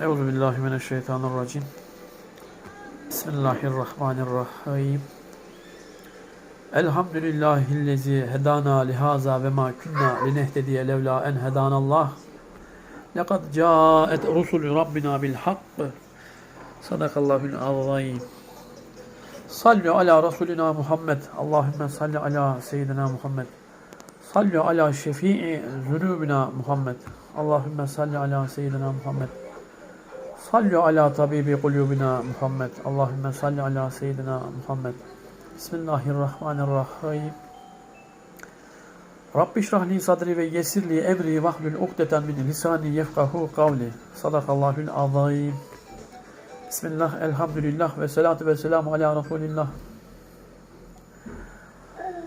Euzu billahi mineşşeytanirracim. Bismillahirrahmanirrahim. Elhamdülillahillezî hedana lihaza ve ma kunna linehtediye levla en hedanallah. Lekad câet rusulü rabbina bil hakk. Sadakallahul azim. Sallu ala Resulina Muhammed. Allahümme salli ala seyyidina Muhammed. Sallu ala şefii zunubina Muhammed. Allahümme salli ala seyyidina Muhammed. Sallu ala tabibi kulubina Muhammed. Allahümme salli ala seyyidina Muhammed. Bismillahirrahmanirrahim. Rabbi şrahli sadri ve yesirli emri vahlul ukdeten min lisani yefkahu kavli. Sadakallahul azim. Bismillah, elhamdülillah ve salatu ve selamu ala Resulillah.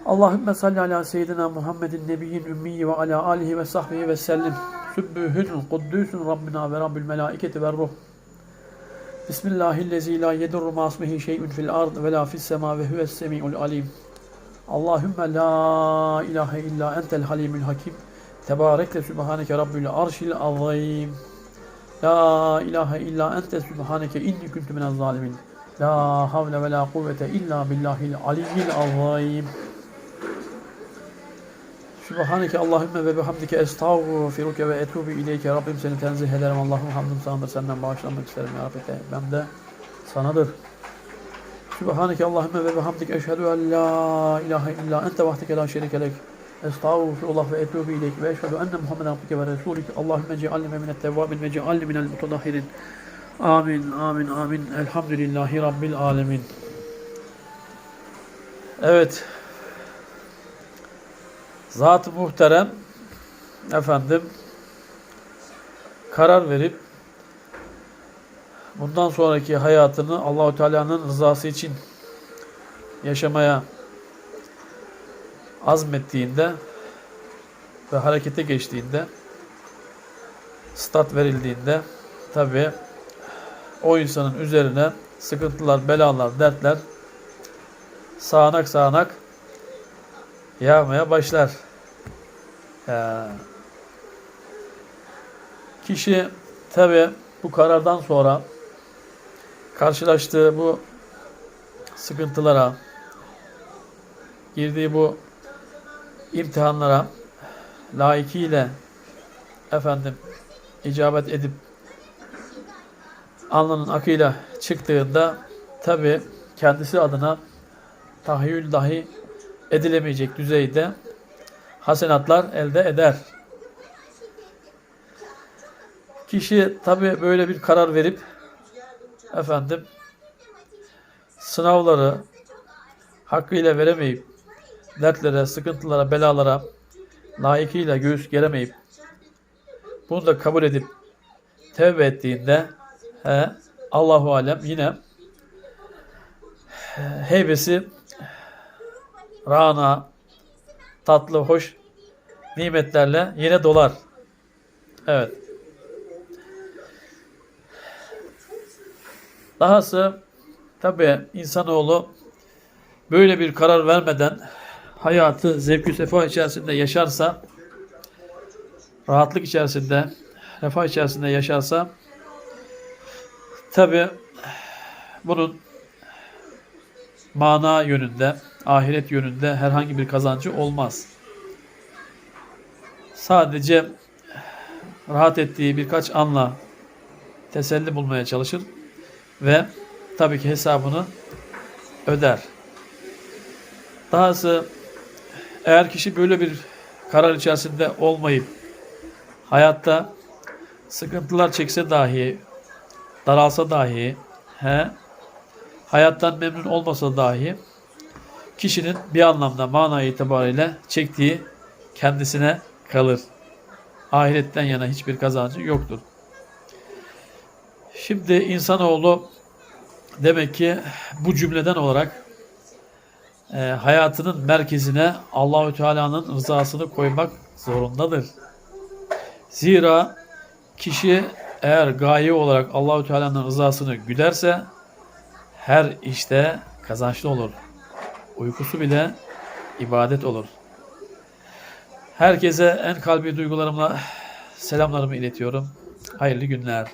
Allahümme salli ala seyyidina Muhammedin nebiyyin ümmiyi ve ala alihi ve sahbihi ve sellim. Sübbühün kuddüsün Rabbina ve Rabbül melaiketi ve ruh. Bismillahillezî la yedurru ma'asmihi şey'ün fil ard ve la fis sema ve huves semi'ul alim. Allahümme la ilahe illa entel halimul hakim. Tebarekle sübhaneke rabbül arşil azim. La ilahe illa ente sübhaneke inni kuntu minez zalimin. La havle ve la kuvvete illa billahil aliyyil azim. Sübhaneke Allahümme ve bihamdike estağfiruke ve etubu ileyke. Rabbim seni tenzih ederim. Allah'ım hamdım sanadır. Senden bağışlanmak isterim ya Rabbi. Ben de sanadır. Sübhaneke Allahümme ve bihamdike eşhedü en la ilahe illa ente vahdike la şerike lek. Estağfirullah ve etubu ileyk ve eşhedü enne Muhammeden abdike ve resulik. Allahümme cealni minet tevvabin ve cealni minel mutadahirin. Amin, amin, amin. Elhamdülillahi Rabbil alemin. Evet. Zat-ı muhterem efendim karar verip bundan sonraki hayatını Allahu Teala'nın rızası için yaşamaya azmettiğinde ve harekete geçtiğinde stat verildiğinde tabi o insanın üzerine sıkıntılar, belalar, dertler sağanak sağanak yağmaya başlar. Ya. Kişi tabi bu karardan sonra karşılaştığı bu sıkıntılara, girdiği bu imtihanlara layıkıyla efendim icabet edip alnının akıyla çıktığında tabi kendisi adına tahayyül dahi edilemeyecek düzeyde hasenatlar elde eder. Kişi tabi böyle bir karar verip efendim sınavları hakkıyla veremeyip dertlere, sıkıntılara, belalara layıkıyla göğüs geremeyip bunu da kabul edip tevbe ettiğinde he, Allahu alem yine heybesi rana, tatlı, hoş nimetlerle yine dolar. Evet. Dahası tabi insanoğlu böyle bir karar vermeden hayatı zevk-ü sefa içerisinde yaşarsa rahatlık içerisinde refah içerisinde yaşarsa tabi bunun mana yönünde ahiret yönünde herhangi bir kazancı olmaz. Sadece rahat ettiği birkaç anla teselli bulmaya çalışır ve tabii ki hesabını öder. Dahası eğer kişi böyle bir karar içerisinde olmayıp hayatta sıkıntılar çekse dahi, daralsa dahi, he, hayattan memnun olmasa dahi kişinin bir anlamda mana itibariyle çektiği kendisine kalır. Ahiretten yana hiçbir kazancı yoktur. Şimdi insanoğlu demek ki bu cümleden olarak e, hayatının merkezine Allahü Teala'nın rızasını koymak zorundadır. Zira kişi eğer gaye olarak Allahü Teala'nın rızasını güderse her işte kazançlı olur. Uykusu bile ibadet olur. Herkese en kalbi duygularımla selamlarımı iletiyorum. Hayırlı günler.